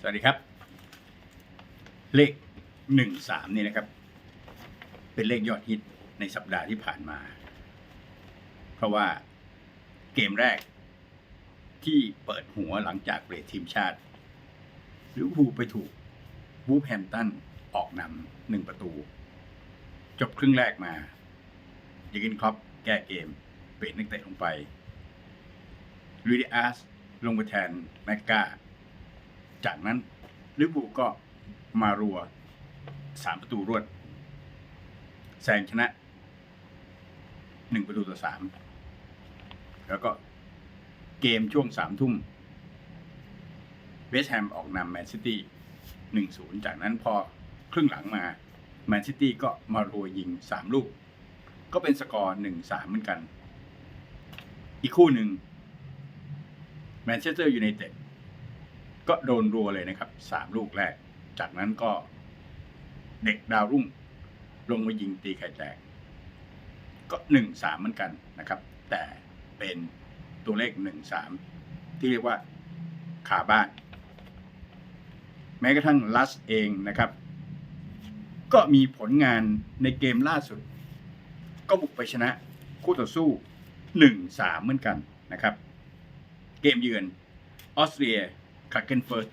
สวัสดีครับ เลขหนึ่งสามนี่นะครับ เป็นเลขยอดฮิตในสัปดาห์ที่ผ่านมา เพราะว่าเกมแรกที่เปิดหัวหลังจากเบรกทีมชาติลิเวอร์พูลไปถูกวูฟแฮมตันออกนำหนึ่งประตู จบครึ่งแรกมายิกินครอปแก้เกม เปลี่ยนนักเตะลงไปลุยดิอาสลงไปแทนแมกกา จากนั้นลิเวอร์พูก็มารัวสามประตูรวดแซงชนะหนึ่งประตูต่อสามแล้วก็เกมช่วงสามทุ่มเวสต์แฮมออกนำแมนซิตี้หนึ่งศูนย์จากนั้นพอครึ่งหลังมาแมนซิตี้ก็มารัวยิงสามลูก ก็เป็นสกอร์หนึ่งสามเหมือนกัน อีกคู่หนึ่งแมนเชสเตอร์ยูไนเต็ด ก็โดนรัวเลยนะครับสามลูกแรก จากนั้นก็เด็กดาวรุ่ง ลงมายิงตีไข่แตก ก็หนึ่งสามเหมือนกันนะครับ แต่เป็นตัวเลขหนึ่งสามที่เรียกว่าขาบ้าน แม้กระทั่งลัสเองนะครับ ก็มีผลงานในเกมล่าสุด ก็บุกไปชนะคู่ต่อสู้หนึ่งสามเหมือนกันนะครับ เกมเยือนออสเตรีย คักเกนเฟิร์ส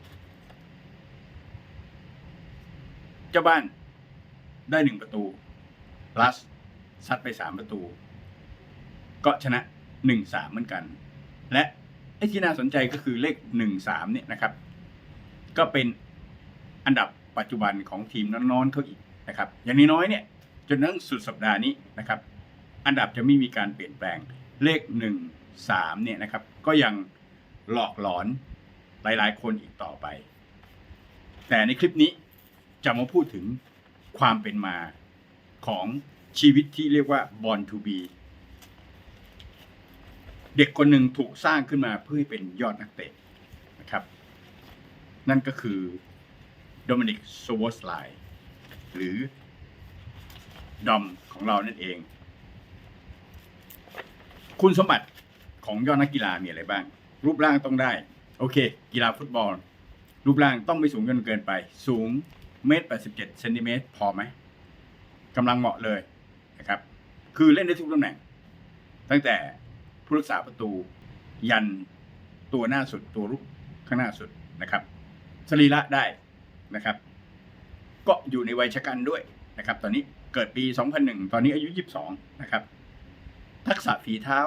เจ้าบ้านได้หนึ่งประตูลัสซัดไปสามประตู ก็ชนะหนึ่งสามเหมือนกัน และไอ้ที่น่าสนใจก็คือเลขหนึ่งสามเนี่ยนะครับ ก็เป็นอันดับปัจจุบันของทีมน้อนๆเขาอีกนะครับ อย่างน้อยๆเนี่ยจนทั้งสุดสัปดาห์นี้นะครับ อันดับจะไม่มีการเปลี่ยนแปลงเลขหนึ่งสามเนี่ยนะครับ ก็ยังหลอกหลอน หลาย ๆ คนอีกต่อไป แต่ในคลิปนี้จะมาพูดถึงความเป็นมาของชีวิตที่เรียกว่า born to be เด็กคนหนึ่งถูกสร้างขึ้นมาเพื่อให้เป็นยอดนักเตะนะครับ นั่นก็คือโดมินิกโซวอสไลหรือดอมของเรานั่นเอง คุณสมบัติของยอดนักกีฬามีอะไรบ้าง รูปร่างต้องได้ โอเค กีฬาฟุตบอล รูปร่างต้องไม่สูงจนเกินไป สูงเมตรแปดสิบเจ็ดเซนติเมตรพอไหมกำลังเหมาะเลยนะครับ คือเล่นได้ทุกตำแหน่ง ตั้งแต่ผู้รักษาประตู ยันตัวหน้าสุดตัวรุกข้างหน้าสุดนะครับสรีระได้นะครับ ก็อยู่ในวัยชะกันด้วยนะครับ ตอนนี้เกิดปี 2001 ตอนนี้อายุ 22 นะครับ ทักษะฝีเท้า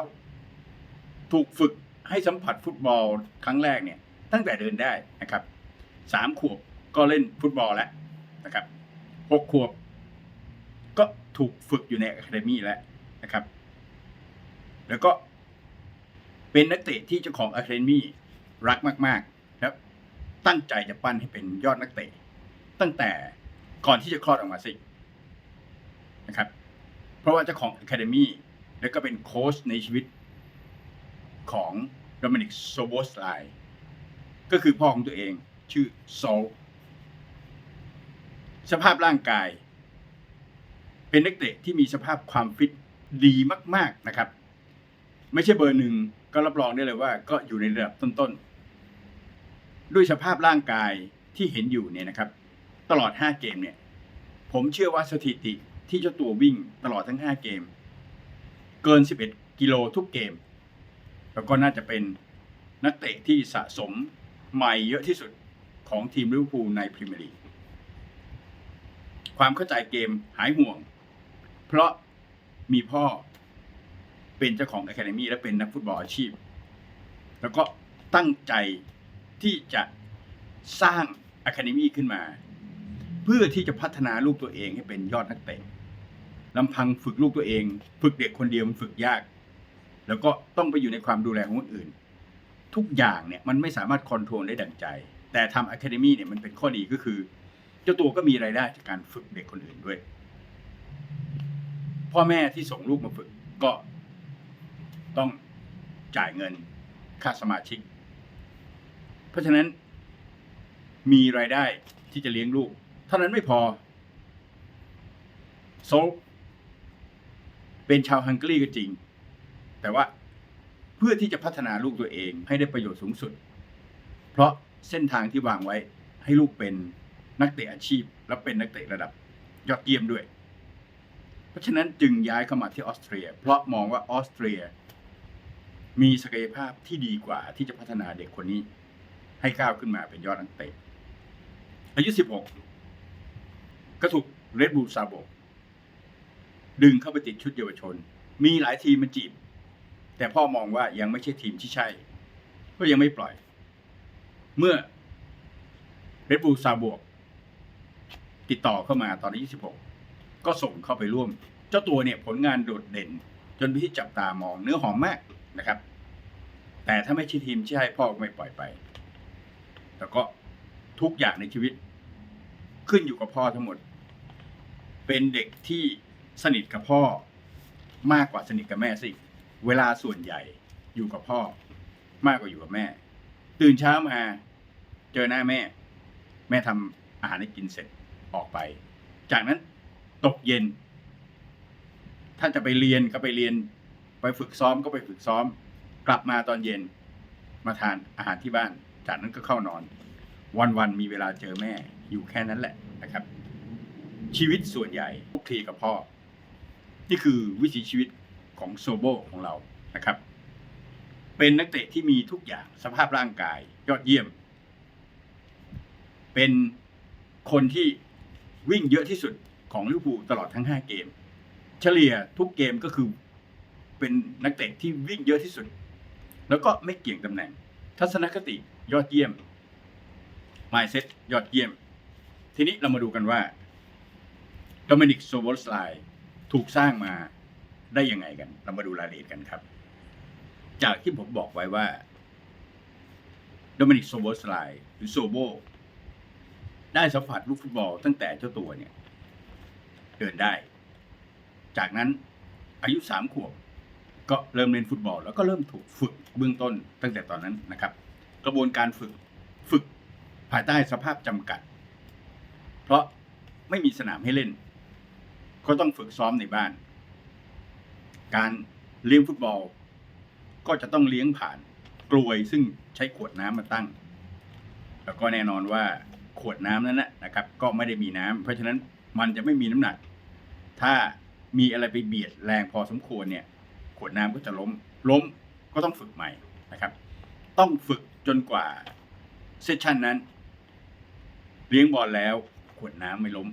ถูกฝึก ให้สัมผัสฟุตบอลครั้งแรกเนี่ยตั้งแต่เดินได้นะครับสามขวบก็เล่นฟุตบอลแล้วนะครับหกขวบ ก็ถูกฝึกอยู่ในอะคาเดมี่แล้วนะครับ แล้วก็เป็นนักเตะที่เจ้าของอะคาเดมี่รักมากๆแล้วตั้งใจจะปั้นให้เป็นยอดนักเตะ ตั้งแต่ก่อนที่จะคลอดออกมาสินะครับ เพราะว่าเจ้าของอะคาเดมี่แล้วก็เป็นโค้ชในชีวิต ของโดมินิกโซโบสไลก็คือพ่อของตัวเองชื่อโซลสภาพร่างกาย เป็นนักเตะที่มีสภาพความฟิตดีมาก ๆนะครับ ไม่ใช่เบอร์หนึ่งก็รับรองได้เลยว่า ก็อยู่ในระดับต้นๆ ด้วยสภาพร่างกายที่เห็นอยู่เนี่ยนะครับ ตลอด 5 เกมเนี่ย ผมเชื่อว่าสถิติที่เจ้าตัววิ่งตลอดทั้ง 5 เกม เกิน 11 กิโลทุกเกม แล้วก็น่าจะเป็นนักเตะที่สะสมใหม่เยอะที่สุดของทีมลิเวอร์พูลในพรีเมียร์ลีกความเข้าใจเกมหายห่วง เพราะมีพ่อเป็นเจ้าของอะคาเดมี่และเป็นนักฟุตบอลอาชีพ แล้วก็ตั้งใจที่จะสร้างอะคาเดมี่ขึ้นมา เพื่อที่จะพัฒนาลูกตัวเองให้เป็นยอดนักเตะลำพังฝึกลูกตัวเอง ฝึกเด็กคนเดียวมันฝึกยาก แล้วก็ต้องไปอยู่ในความดูแลของคนอื่น ทุกอย่างเนี่ยมันไม่สามารถคอนโทรลได้ดังใจ แต่ทำอะคาเดมี่เนี่ยมันเป็นข้อดีก็คือ เจ้าตัวก็มีรายได้จากการฝึกเด็กคนอื่นด้วย พ่อแม่ที่ส่งลูกมาฝึกก็ต้องจ่ายเงินค่าสมาชิก เพราะฉะนั้นมีรายได้ที่จะเลี้ยงลูก เท่านั้นไม่พอโซลเป็นชาวฮังการีก็จริง แต่ว่าเพื่อที่จะพัฒนาลูกตัวเองให้ได้ประโยชน์สูงสุด เพราะเส้นทางที่วางไว้ให้ลูกเป็นนักเตะอาชีพ และเป็นนักเตะระดับยอดเยี่ยมด้วย เพราะฉะนั้นจึงย้ายเข้ามาที่ออสเตรีย เพราะมองว่าออสเตรีย มีศักยภาพที่ดีกว่าที่จะพัฒนาเด็กคนนี้ ให้ก้าวขึ้นมาเป็นยอดนักเตะ อายุ 16 ก็ถูกเรดบูลซาโบดึงเข้าไปติดชุดเยาวชน มีหลายทีมมาจีบ แต่พ่อมองว่ายังไม่ใช่ทีมที่ใช่ ก็ยังไม่ปล่อย เมื่อเรดบูลซาโบติดต่อเข้ามาตอนอายุ16ก็ส่งเข้าไปร่วม เจ้าตัวเนี่ยผลงานโดดเด่น จนพี่จับตามองเนื้อหอมมากนะครับ แต่ถ้าไม่ใช่ทีมที่ให้พ่อก็ไม่ปล่อยไปแต่ก็ทุกอย่างในชีวิต ขึ้นอยู่กับพ่อทั้งหมด เป็นเด็กที่สนิทกับพ่อมากกว่าสนิทกับแม่สิ เวลาส่วนใหญ่อยู่กับพ่อ มากกว่าอยู่กับแม่ ตื่นเช้ามาเจอหน้าแม่ แม่ทำอาหารให้กินเสร็จออกไป จากนั้นตกเย็น ถ้าจะไปเรียนก็ไปเรียน ไปฝึกซ้อมก็ไปฝึกซ้อม กลับมาตอนเย็นมาทานอาหารที่บ้าน จากนั้นก็เข้านอน วันๆมีเวลาเจอแม่อยู่แค่นั้นแหละนะครับ ชีวิตส่วนใหญ่คลุกคลีกับพ่อ นี่คือวิถีชีวิต ของโซโบของเรานะครับ เป็นนักเตะที่มีทุกอย่างสภาพร่างกายยอดเยี่ยม เป็นคนที่วิ่งเยอะที่สุดของลิเวอร์พูลตลอดทั้ง 5 เกม เฉลี่ยทุกเกมก็คือเป็นนักเตะที่วิ่งเยอะที่สุด แล้วก็ไม่เกี่ยงตำแหน่ง ทัศนคติยอดเยี่ยม mindset ยอดเยี่ยม ทีนี้เรามาดูกันว่าโดมินิกโซโบสไลถูกสร้างมา ได้ยังไงกัน เรามาดูรายละเอียดกันครับ จากที่ผมบอกไว้ว่าโดมินิกโซโบสไลหรือโซโบได้สัมผัสลูกฟุตบอลตั้งแต่เจ้าตัวเนี่ย เดินได้ จากนั้นอายุสามขวบก็เริ่มเล่นฟุตบอล แล้วก็เริ่มถูกฝึกเบื้องต้นตั้งแต่ตอนนั้นนะครับ กระบวนการฝึกฝึกภายใต้สภาพจำกัด เพราะไม่มีสนามให้เล่น ก็ต้องฝึกซ้อมในบ้าน การเลี้ยงฟุตบอล ก็จะต้องเลี้ยงผ่านกลวยซึ่งใช้ขวดน้ำมาตั้ง แล้วก็แน่นอนว่าขวดน้ำนั้นนะนะครับ ก็ไม่ได้มีน้ำเพราะฉะนั้นมันจะไม่มีน้ำหนัก ถ้ามีอะไรไปเบียดแรงพอสมควรเนี่ย ขวดน้ำก็จะล้ม ล้มก็ต้องฝึกใหม่นะครับ ต้องฝึกจนกว่าเซสชันนั้น เลี้ยงบอลแล้ว ขวดน้ำไม่ล้ม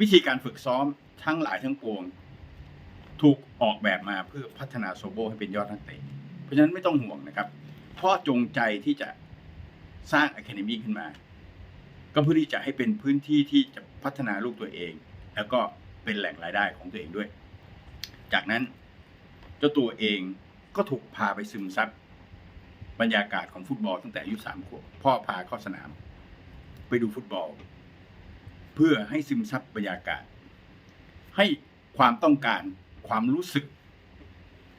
วิธีการฝึกซ้อมทั้งหลายทั้งปวง ถูกออกแบบมาเพื่อพัฒนาโซโบให้เป็นยอดนักเตะ เพราะฉะนั้นไม่ต้องห่วงนะครับพ่อจงใจที่จะสร้างอะคาเดมี่ขึ้นมา ก็เพื่อที่จะให้เป็นพื้นที่ที่จะพัฒนาลูกตัวเอง แล้วก็เป็นแหล่งรายได้ของตัวเองด้วย จากนั้นเจ้าตัวเองก็ถูกพาไปซึมซับบรรยากาศของฟุตบอลตั้งแต่อายุสามขวบพ่อพาเข้าสนาม ไปดูฟุตบอล เพื่อให้ซึมซับบรรยากาศ ให้ความต้องการ ความรู้สึก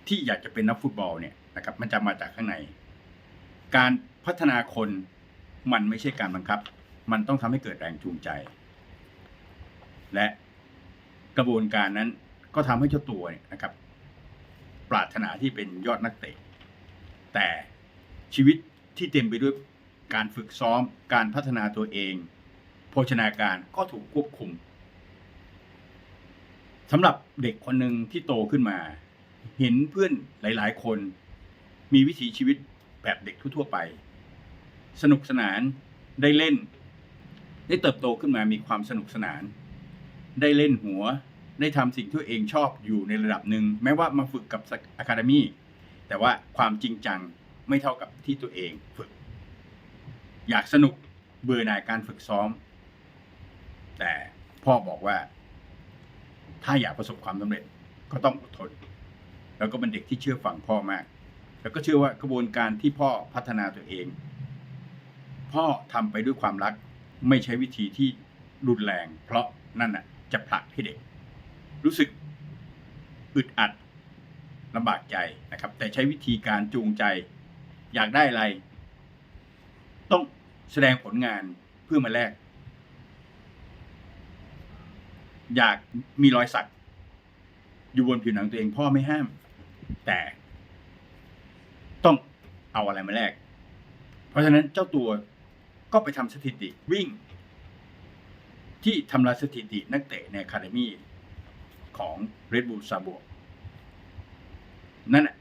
ที่อยากจะเป็นนักฟุตบอลเนี่ยนะครับมันจะมาจากข้างใน การพัฒนาคนมันไม่ใช่การบังคับ มันต้องทำให้เกิดแรงจูงใจ และกระบวนการนั้นก็ทำให้เจ้าตัวเนี่ยนะครับ ปรารถนาที่เป็นยอดนักเตะ แต่ชีวิตที่เต็มไปด้วยการฝึกซ้อม การพัฒนาตัวเอง โภชนาการก็ถูกควบคุม สำหรับเด็กคนหนึ่งที่โตขึ้นมา เห็นเพื่อนหลาย ๆ คน มีวิถีชีวิตแบบเด็กทั่วๆไป สนุกสนานได้เล่น ได้เติบโตขึ้นมามีความสนุกสนาน ได้เล่นหัวได้ทำสิ่งที่ตัวเองชอบอยู่ในระดับหนึ่งแม้ว่ามาฝึกกับอะคาเดมี่แต่ว่าความจริงจังไม่เท่ากับที่ตัวเองฝึก อยากสนุกเบื่อหน่ายการฝึกซ้อม แต่พ่อบอกว่า ถ้าอยากประสบความสำเร็จก็ต้องอดทน แล้วก็เป็นเด็กที่เชื่อฟังพ่อมาก แล้วก็เชื่อว่ากระบวนการที่พ่อพัฒนาตัวเอง พ่อทำไปด้วยความรัก ไม่ใช้วิธีที่รุนแรง เพราะนั่นน่ะจะผลักให้เด็ก รู้สึกอึดอัดลำบากใจนะครับ แต่ใช้วิธีการจูงใจ อยากได้อะไร ต้องแสดงผลงานเพื่อมาแลก อยากมีรอยสักอยู่บนผิวหนังตัวเองพ่อไม่ห้าม แต่ ต้องเอาอะไรมาแลกเพราะฉะนั้นเจ้าตัวก็ไปทำสถิติวิ่ง ที่ทำลายสถิตินักเตะในอะคาเดมีของ Red Bull ซาบวนั่นน่ะ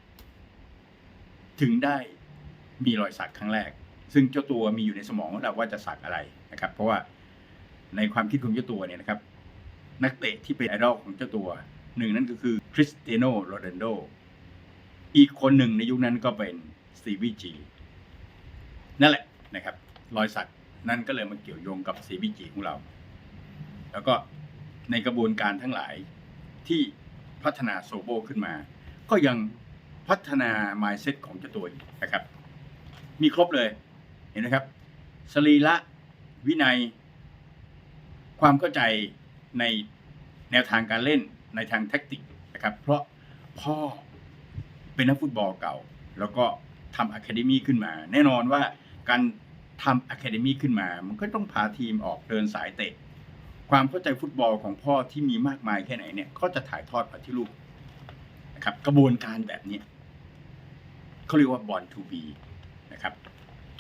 ถึงได้มีรอยสักครั้งแรก ซึ่งเจ้าตัวมีอยู่ในสมองแล้วว่าจะสักอะไรนะครับ เพราะว่าในความคิดของเจ้าตัวเนี่ยนะครับ นักเตะที่เป็นไอดอลของเจ้าตัวหนึ่งนั่นก็คือคริสเตียโนโรนัลโดอีกคนหนึ่งในยุคนั้นก็เป็นสตีวีจีนั่นแหละนะครับ รอยสักนั่นก็เลยมาเกี่ยวโยงกับสตีวีจีของเรา แล้วก็ในกระบวนการทั้งหลายที่พัฒนาโซโบขึ้นมา ก็ยังพัฒนา mindset ของเจ้าตัวอีกนะครับ มีครบเลยเห็นไหมครับ สรีระวินัย ความเข้าใจ ในแนวทางการเล่นในทางแท็กติกนะครับ เพราะพ่อเป็นนักฟุตบอลเก่า แล้วก็ทำอะคาเดมี่ขึ้นมา แน่นอนว่าการทำอะคาเดมี่ขึ้นมา มันก็ต้องพาทีมออกเดินสายเตะ ความเข้าใจฟุตบอลของพ่อที่มีมากมายแค่ไหนเนี่ยก็จะถ่ายทอดมาที่ลูกนะครับ กระบวนการแบบนี้เขาเรียกว่าบอลทูบีนะครับ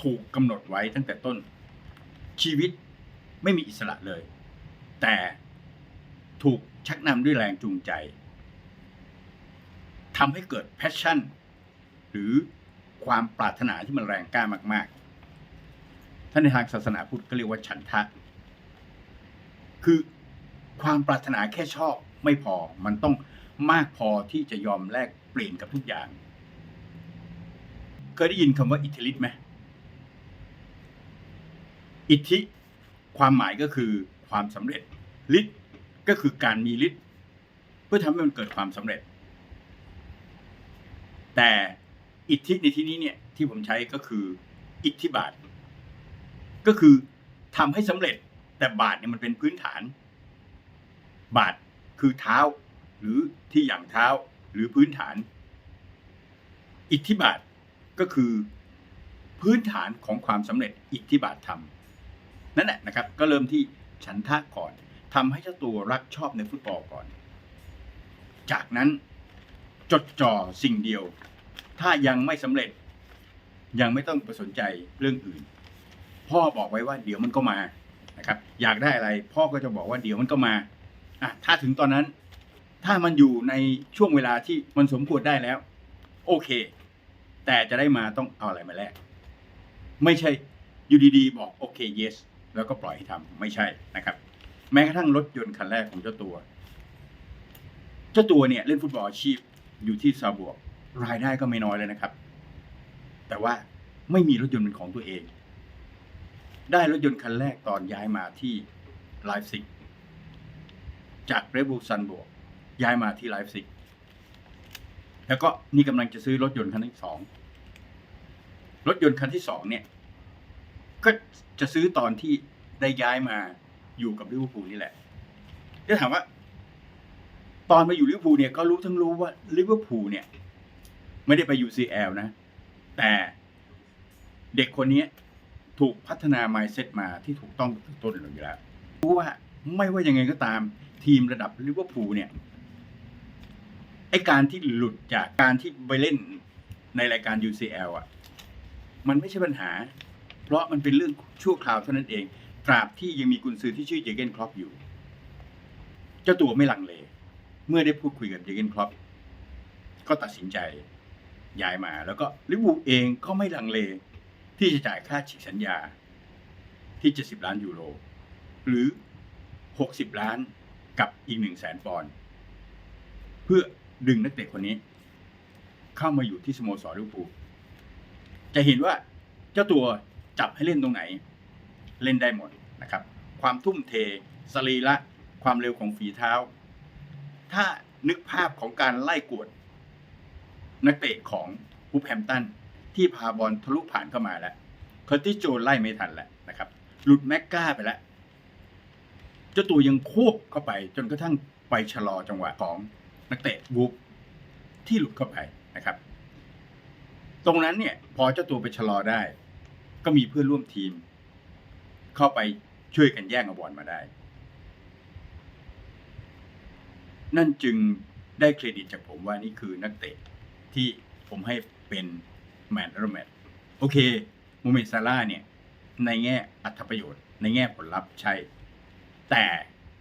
ถูกกำหนดไว้ตั้งแต่ต้นชีวิตไม่มีอิสระเลย แต่ ถูกชักนำด้วยแรงจูงใจทำให้เกิดแพชชั่น หรือความปรารถนาที่มันแรงกล้ามาก ๆ ท่านในทางศาสนาพุทธก็เรียกว่าฉันทะ คือความปรารถนาแค่ชอบไม่พอ มันต้องมากพอที่จะยอมแลกเปลี่ยนกับทุกอย่าง เคยได้ยินคำว่าอิทธิฤทธิ์ไหมอิทธิ ความหมายก็คือความสำเร็จฤทธิ์ ก็คือการมีฤทธิ์เพื่อทำให้มันเกิดความสำเร็จ แต่อิทธิในที่นี้เนี่ยที่ผมใช้ก็คืออิทธิบาท ก็คือทำให้สำเร็จ แต่บาทเนี่ยมันเป็นพื้นฐาน บาทคือเท้า หรือที่อย่างเท้าหรือพื้นฐาน อิทธิบาทก็คือพื้นฐานของความสำเร็จอิทธิบาทธรรมนั่นแหละนะครับ ก็เริ่มที่ฉันทะก่อน ทำให้เจ้าตัวรักชอบในฟุตบอลก่อน จากนั้นจดจ่อสิ่งเดียว ถ้ายังไม่สำเร็จ ยังไม่ต้องไปสนใจเรื่องอื่น พ่อบอกไว้ว่าเดี๋ยวมันก็มานะครับ อยากได้อะไร พ่อก็จะบอกว่าเดี๋ยวมันก็มาอะถ้าถึงตอนนั้น ถ้ามันอยู่ในช่วงเวลาที่มันสมควรได้แล้ว โอเค แต่จะได้มาต้องเอาอะไรมาแลกไม่ใช่อยู่ดีๆ บอกโอเค yes แล้วก็ปล่อยให้ทำไม่ใช่นะครับ แม้กระทั่งรถยนต์คันแรกของเจ้าตัว เจ้าตัวเนี่ยเล่นฟุตบอลอาชีพอยู่ที่ซาบวก รายได้ก็ไม่น้อยเลยนะครับ แต่ว่าไม่มีรถยนต์เป็นของตัวเอง ได้รถยนต์คันแรกตอนย้ายมาที่ไลฟ์ซิกจากเรบูซันบวกย้ายมาที่ไลฟ์ซิกแล้วก็นี่กำลังจะซื้อรถยนต์คันที่สองรถยนต์คันที่สองเนี่ย ก็จะซื้อตอนที่ได้ย้ายมา อยู่กับลิเวอร์พูลนี่แหละจะถามว่า ตอนมาอยู่ลิเวอร์พูลเนี่ยก็รู้ทั้งรู้ว่าลิเวอร์พูลเนี่ย ไม่ได้ไป UCL นะ แต่เด็กคนนี้ถูกพัฒนา mindset มาที่ถูกต้องตั้งแต่ต้นเลยอยู่แล้วรู้ว่าไม่ว่ายังไงก็ตามทีมระดับลิเวอร์พูลเนี่ยไอการที่หลุดจากการที่ไปเล่นในรายการ UCL อะ มันไม่ใช่ปัญหา เพราะมันเป็นเรื่องชั่วคราวเท่านั้นเอง ราบที่ยังมีกุนซือที่ชื่อเจเกนครอปอยู่ เจ้าตัวไม่ลังเล เมื่อได้พูดคุยกับเจเกนครอปก็ตัดสินใจย้ายมาแล้วก็ลิเวอร์พูเองก็ไม่ลังเล ที่จะจ่ายค่าฉีกสัญญาที่ 70 ล้านยูโร หรือ 60 ล้านกับอีก 1 0 0 0 0แสนปอนด์เพื่อดึงนักเตะคนนี้ เข้ามาอยู่ที่สโมสรลิเวอร์พูลจะเห็นว่าเจ้าตัวจับให้เล่นตรงไหน เล่นได้หมด นะครับความทุ่มเทสรีระความเร็วของฝีเท้า ถ้านึกภาพของการไล่กวด นักเตะของวูแฮมตัน ที่พาบอลทะลุผ่านเข้ามาแล้วคอร์ติโจไล่ไม่ทันแล้วนะครับ หลุดแม็กก้าไปแล้วเจ้าตัวยังควบเข้าไป จนกระทั่งไปชะลอจังหวะของนักเตะวูฟที่หลุดเข้าไปนะครับ ตรงนั้นเนี่ยพอเจ้าตัวไปชะลอได้ ก็มีเพื่อนร่วมทีม เข้าไป ช่วยกันแย่งเอาบอลมาได้ นั่นจึงได้เครดิตจากผมว่านี่คือนักเตะที่ผมให้เป็นแมนเออร์แมนโอเคโมเมนซาร่าเนี่ย ในแง่อัตประโยชน์ ในแง่ผลลัพธ์ใช่ แต่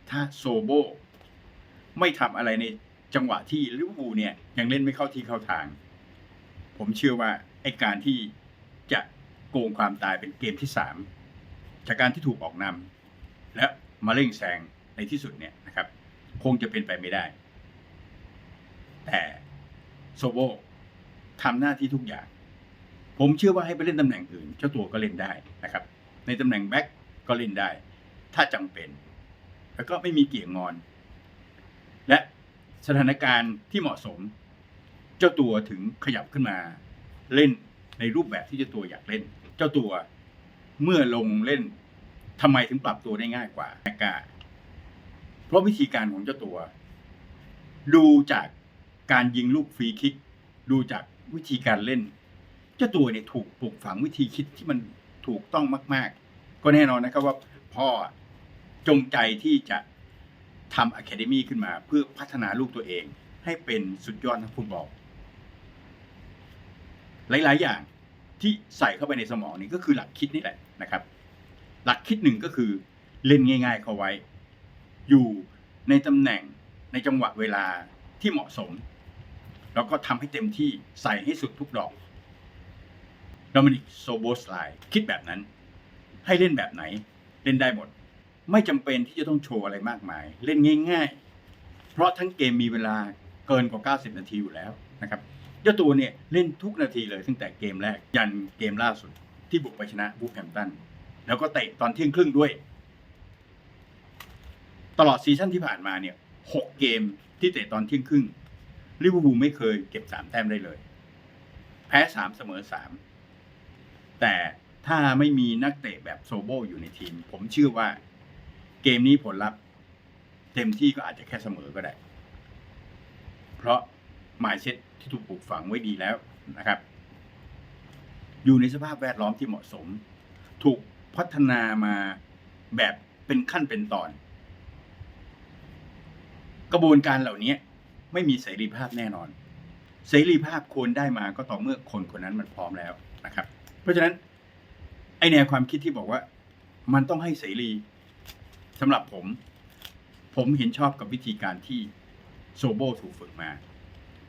ถ้าโซโบไม่ทำอะไรในจังหวะที่ลิเวอร์พูลเนี่ย ยังเล่นไม่เข้าที่เข้าทาง ผมเชื่อว่าไอการที่จะโกงความตายเป็นเกมที่สาม จากการที่ถูกออกนำและมาเร่งแซงในที่สุดเนี่ยนะครับ คงจะเป็นไปไม่ได้ แต่โซโบทำหน้าที่ทุกอย่าง ผมเชื่อว่าให้ไปเล่นตำแหน่งอื่น เจ้าตัวก็เล่นได้นะครับ ในตำแหน่งแบ็คก็เล่นได้ ถ้าจำเป็น แล้วก็ไม่มีเกี่ยงงอน และสถานการณ์ที่เหมาะสม เจ้าตัวถึงขยับขึ้นมาเล่นในรูปแบบที่เจ้าตัวอยากเล่น เจ้าตัว เมื่อลงเล่นทำไมถึงปรับตัวได้ง่ายกว่าแมกกาเพราะวิธีการของเจ้าตัว ดูจากการยิงลูกฟรีคิก ดูจากวิธีการเล่น เจ้าตัวเนี่ยถูกปลูกฝังวิธีคิดที่มันถูกต้องมาก ๆ ก็แน่นอนนะครับว่าพ่อจงใจที่จะทำอะคาเดมีขึ้นมา เพื่อพัฒนาลูกตัวเองให้เป็นสุดยอดนักฟุตบอลหลาย ๆ อย่าง ที่ใส่เข้าไปในสมองนี่ก็คือหลักคิดนี่แหละนะครับ หลักคิดหนึ่งก็คือเล่นง่าย ๆ เข้าไว้ อยู่ในตำแหน่งในจังหวะเวลาที่เหมาะสม แล้วก็ทำให้เต็มที่ใส่ให้สุดทุกดอกโดมินิกโซโบสไลคิดแบบนั้น ให้เล่นแบบไหน เล่นได้หมด ไม่จำเป็นที่จะต้องโชว์อะไรมากมาย เล่นง่าย ๆ เพราะทั้งเกมมีเวลาเกินกว่า 90 นาทีอยู่แล้วนะครับ เจ้าตัวเนี่ยเล่นทุกนาทีเลยตั้งแต่เกมแรกยันเกมล่าสุดที่บุกไปชนะบูฟแฮมป์ตันแล้วก็เตะตอนเที่ยงครึ่งด้วย ตลอดซีซั่นที่ผ่านมาเนี่ยหกเกมที่เตะตอนเที่ยงครึ่งลิเวอร์พูลไม่เคยเก็บสามแต้มได้เลย แพ้สามเสมอสามแต่ถ้าไม่มีนักเตะแบบโซโบอยู่ในทีม ผมเชื่อว่าเกมนี้ผลลัพธ์ เต็มที่ก็อาจจะแค่เสมอก็ได้ เพราะ มายเซ็ตที่ถูกปลูกฝังไว้ดีแล้วนะครับ อยู่ในสภาพแวดล้อมที่เหมาะสม ถูกพัฒนามาแบบเป็นขั้นเป็นตอน กระบวนการเหล่านี้ไม่มีเสรีภาพแน่นอน เสรีภาพควรได้มาก็ต่อเมื่อคนคนนั้นมันพร้อมแล้วนะครับ เพราะฉะนั้นไอแนวความคิดที่บอกว่า มันต้องให้เสรีสำหรับผม ผมเห็นชอบกับวิธีการที่โซโบถูกฝึกมา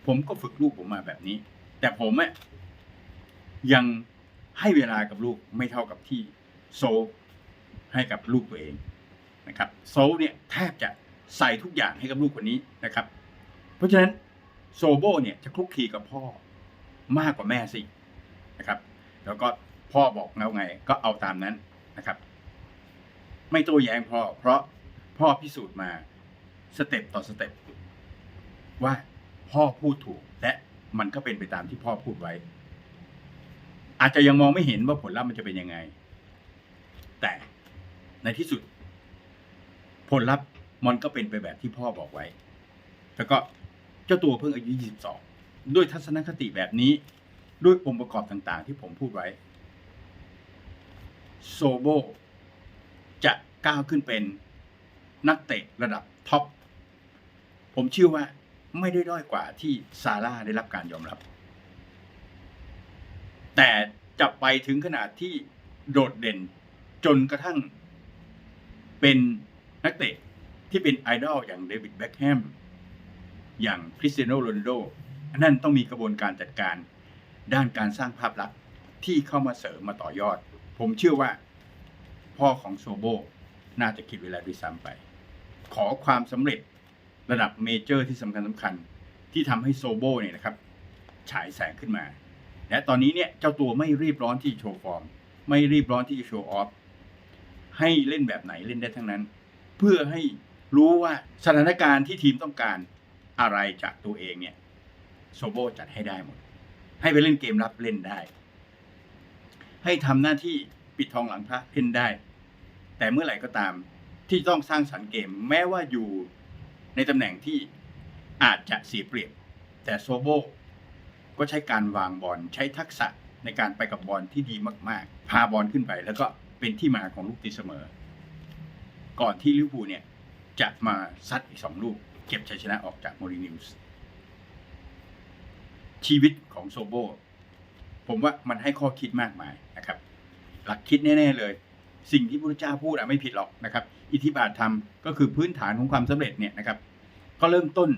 ผมก็ฝึกลูกผมมาแบบนี้ แต่ผมอะยังให้เวลากับลูกไม่เท่ากับที่โซให้กับลูกตัวเองนะครับโซเนี่ยแทบจะใส่ทุกอย่างให้กับลูกคนนี้นะครับ เพราะฉะนั้นโซโบเนี่ยจะคลุกคลีกับพ่อมากกว่าแม่สินะครับ แล้วก็พ่อบอกแล้วไงก็เอาตามนั้นนะครับ ไม่โต้แย้งพ่อ เพราะพ่อพิสูจน์มาสเต็ปต่อสเต็ปว่า พ่อพูดถูก และมันก็เป็นไปตามที่พ่อพูดไว้ อาจจะยังมองไม่เห็นว่าผลลัพธ์มันจะเป็นยังไง แต่ในที่สุด ผลลัพธ์มันก็เป็นไปแบบที่พ่อบอกไว้ แล้วก็เจ้าตัวเพิ่งอายุ 22 ด้วยทัศนคติแบบนี้ ด้วยองค์ประกอบต่างๆ ที่ผมพูดไว้ โซโบจะก้าวขึ้นเป็นนักเตะระดับท็อป ผมเชื่อว่า ไม่ได้ด้อยกว่าที่ซาร่าได้รับการยอมรับ แต่จะไปถึงขนาดที่โดดเด่นจนกระทั่ง เป็นนักเตะที่เป็นไอดอลอย่างเดวิดแบ็คแฮมอย่างคริสเตียโนโรนโดนนั้นต้องมีกระบวนการจัดการด้านการสร้างภาพลักษณ์ที่เข้ามาเสริมมาต่อยอด ผมเชื่อว่า พ่อของโซโบน่าจะคิดเวลาด้วยซ้ำไป ขอความสำเร็จ ระดับเมเจอร์ที่สำคัญสำคัญที่ทำให้โซโบเนี่ยนะครับฉายแสงขึ้นมาและตอนนี้เนี่ยเจ้าตัวไม่รีบร้อนที่จะโชว์ฟอร์ม ไม่รีบร้อนที่จะโชว์ออฟให้เล่นแบบไหนเล่นได้ทั้งนั้น เพื่อให้รู้ว่าสถานการณ์ที่ทีมต้องการอะไรจากตัวเองเนี่ยโซโบจัดให้ได้หมด ให้ไปเล่นเกมรับเล่นได้ ให้ทำหน้าที่ปิดทองหลังพระเล่นได้ แต่เมื่อไหร่ก็ตามที่ต้องสร้างสรรค์เกม แม้ว่าอยู่ ในตำแหน่งที่อาจจะเสียเปรียบ แต่โซโบก็ใช้การวางบอลใช้ทักษะในการไปกับบอลที่ดีมากๆ พาบอลขึ้นไป แล้วก็เป็นที่มาของลูกตีเสมอ ก่อนที่ลิเวอร์พูลเนี่ยจะมาซัดอีกสองลูก เก็บชัยชนะออกจากโมรินิวส์ชีวิตของโซโบผมว่ามันให้ข้อคิดมากมายนะครับ หลักคิดแน่ ๆ เลย สิ่งที่พระเจ้าพูดอะไม่ผิดหรอกนะครับ อิทธิบาทธรรมก็คือพื้นฐานของความสำเร็จเนี่ยนะครับ ก็เริ่มต้น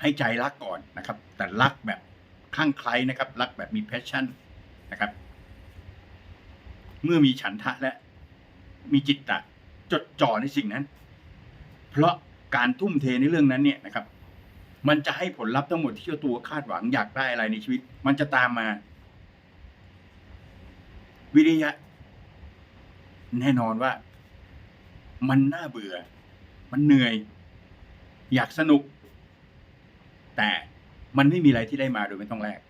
ให้ใจรักก่อนนะครับ แต่รักแบบคลั่งไคล้นะครับ รักแบบมี passion นะครับ เมื่อมีฉันทะและมีจิตตะจดจ่อในสิ่งนั้น เพราะการทุ่มเทในเรื่องนั้นเนี่ยนะครับ มันจะให้ผลลัพธ์ทั้งหมดที่เจ้าตัวคาดหวังอยากได้อะไรในชีวิต มันจะตามมา วิริยะ แน่นอนว่า มันน่าเบื่อ มันเหนื่อย อยากสนุก แต่มันไม่มีอะไรที่ได้มาโดยไม่ต้องแลก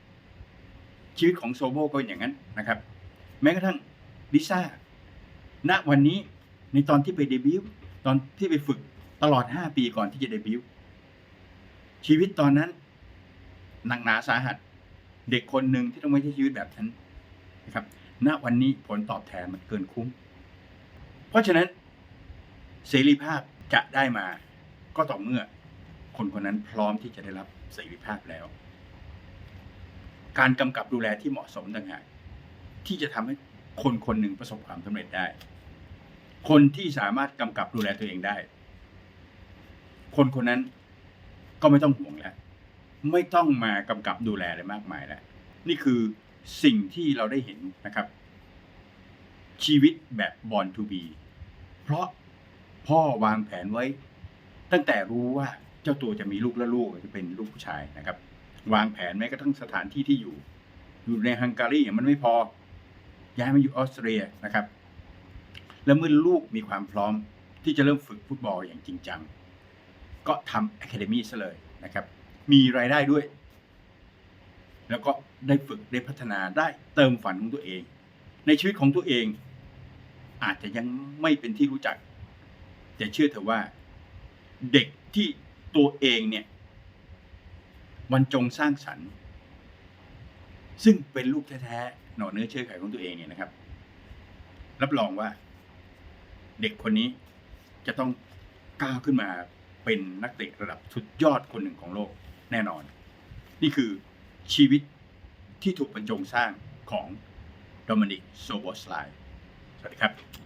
ชีวิตของโซโบก็อย่างนั้นนะครับ แม้กระทั่งลิซ่าณวันนี้ในตอนที่ไปเดบิวต์ตอนที่ไปฝึกตลอด 5 ปีก่อนที่จะเดบิวต์ชีวิตตอนนั้นหนักหนาสาหัส เด็กคนหนึ่งที่ต้องไม่ใช้ชีวิตแบบนั้นนะครับ ณวันนี้ผลตอบแทนมันเกินคุ้ม เพราะฉะนั้น เสรีภาพจะได้มาก็ต่อเมื่อ คนคนนั้นพร้อมที่จะได้รับเสรีภาพแล้ว การกำกับดูแลที่เหมาะสมต่างหากที่จะทำให้คนคนหนึ่งประสบความสำเร็จได้ คนที่สามารถกำกับดูแลตัวเองได้ คนคนนั้นก็ไม่ต้องห่วงแล้ว ไม่ต้องมากำกับดูแลอะไรมากมายแล้ว นี่คือสิ่งที่เราได้เห็นนะครับ ชีวิตแบบบอลทูบีเพราะ พ่อวางแผนไว้ ตั้งแต่รู้ว่าเจ้าตัวจะมีลูกและลูกจะเป็นลูกผู้ชายนะครับ วางแผนแม้กระทั่งสถานที่ที่อยู่ อยู่ในฮังการีมันไม่พอ ย้ายมาอยู่ออสเตรียนะครับ แล้วเมื่อลูกมีความพร้อมที่จะเริ่มฝึกฟุตบอลอย่างจริงจัง ก็ทำอะคาเดมี่ซะเลยนะครับ มีรายได้ด้วย แล้วก็ได้ฝึกได้พัฒนาได้เติมฝันของตัวเอง ในชีวิตของตัวเอง อาจจะยังไม่เป็นที่รู้จัก แต่เชื่อเถอะว่า เด็กที่ตัวเองเนี่ยบรรจงสร้างสรรค์ ซึ่งเป็นลูกแท้ๆหน่อเนื้อเชื้อไขของตัวเองเนี่ยนะครับ รับรองว่า เด็กคนนี้จะต้องก้าวขึ้นมาเป็นนักเตะระดับสุดยอดคนหนึ่งของโลกแน่นอน นี่คือชีวิตที่ถูกบรรจงสร้างของโดมินิกโซโบสไลสวัสดีครับ